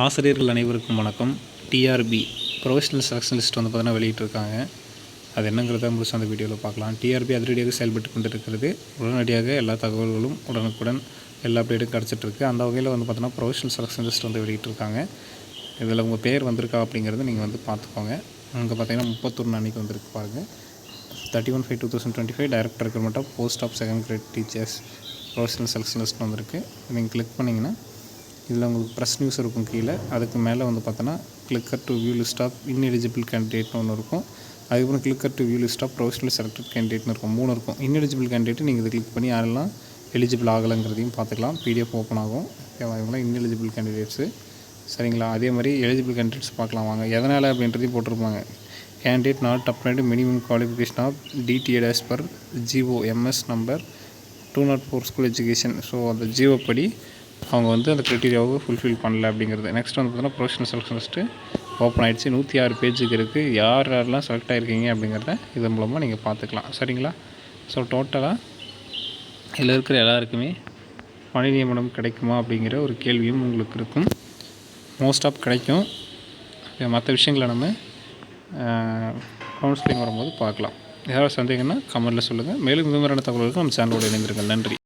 ஆசிரியர்கள் அனைவருக்கும் வணக்கம். டிஆர்பி ப்ரொஃபஷனல் செலக்ஷன் லிஸ்ட் வந்து பார்த்தீங்கன்னா வெளியிட்டிருக்காங்க. அது என்னங்கிறத முடிச்சு அந்த வீடியோவில் பார்க்கலாம். டிஆர்பி அதிரடியாக செயல்பட்டு கொண்டு இருக்கிறது உடனடியாக எல்லா தகவல்களும் உடனுக்குடன் எல்லா அப்டேட்டும் கிடச்சிட்ருக்கு அந்த வகையில் வந்து பார்த்தீங்கன்னா ப்ரொஃபஷனல் செலக்ஷன் லிஸ்ட் வந்து வெளியிட்டிருக்காங்க. இதில் உங்கள் பேர் வந்திருக்கா அப்படிங்கிறத நீங்கள் வந்து பார்த்துக்கோங்க. அங்கே பார்த்தீங்கன்னா முப்பத்தொன்று அன்றைக்கி வந்திருக்கு பாருங்கள் thirty one five two thousand twenty five director recruitment of post of second grade teachers professional selection list வந்திருக்கு. நீங்கள் கிளிக் பண்ணிங்கன்னா இதில் உங்களுக்கு ப்ரெஸ் நியூஸ் இருக்கும் கீழே. அதுக்கு மேலே வந்து பார்த்தோன்னா click here to view list of ineligible கேண்டிடேட்னு ஒன்று இருக்கும். அதுக்கப்புறம் click here to view list of professional selected கேண்டிடேட்னு இருக்கும். மூணு இருக்கும். இன்எலிஜிபிள் கேண்டிடேட் நீங்கள் இது கிளிக் பண்ணி யாரெல்லாம் எலிஜிபிள் ஆகலைங்கிறதையும் பார்த்துக்கலாம். பிடிஎஃப் ஓப்பன் ஆகும். ஓகேவா? இவங்களாம் இன்எலிஜிபிள் கேண்டிடேட்ஸு சரிங்களா? அதே மாதிரி எலிஜிபிள் கேண்டிடேட்ஸ் பார்க்கலாம். வாங்க. எதனால் அப்படின்றதையும் போட்டிருப்பாங்க. Candidate not applied minimum qualification of DTEd as per GO MS number two not four school education so அந்த ஜிஓ படி அவங்க வந்து அந்த க்ரைட்டீரியாவை ஃபுல்ஃபில் பண்ணல அப்படிங்கிறது. நெக்ஸ்ட் வந்து பார்த்தீங்கன்னா ப்ரொஃபஷனல் செலக்ஷன் லிஸ்ட்டு ஓப்பன் ஆகிடுச்சு நூற்றி ஆறு பேஜுக்கு இருக்குது யார் யாரெல்லாம் செலக்ட் ஆகிருக்கீங்க அப்படிங்கிறத இதன் மூலமாக நீங்கள் பார்த்துக்கலாம். சரிங்களா? ஸோ டோட்டலாக இதில் இருக்கிற எல்லாருக்குமே பணி நியமனம் கிடைக்குமா அப்படிங்கிற ஒரு கேள்வியும் உங்களுக்கு இருக்கும். மோஸ்ட் ஆஃப் கிடைக்கும். மற்ற விஷயங்களை நம்ம கவுன்சிலிங் வரும்போது பார்க்கலாம். ஏதாவது சந்தேகம்னா கமெண்ட்டில் சொல்லுங்கள் மேலும் விவரமான தகவல்களுக்கு நம்ம சேனலோடு இணைந்திருங்கள். நன்றி.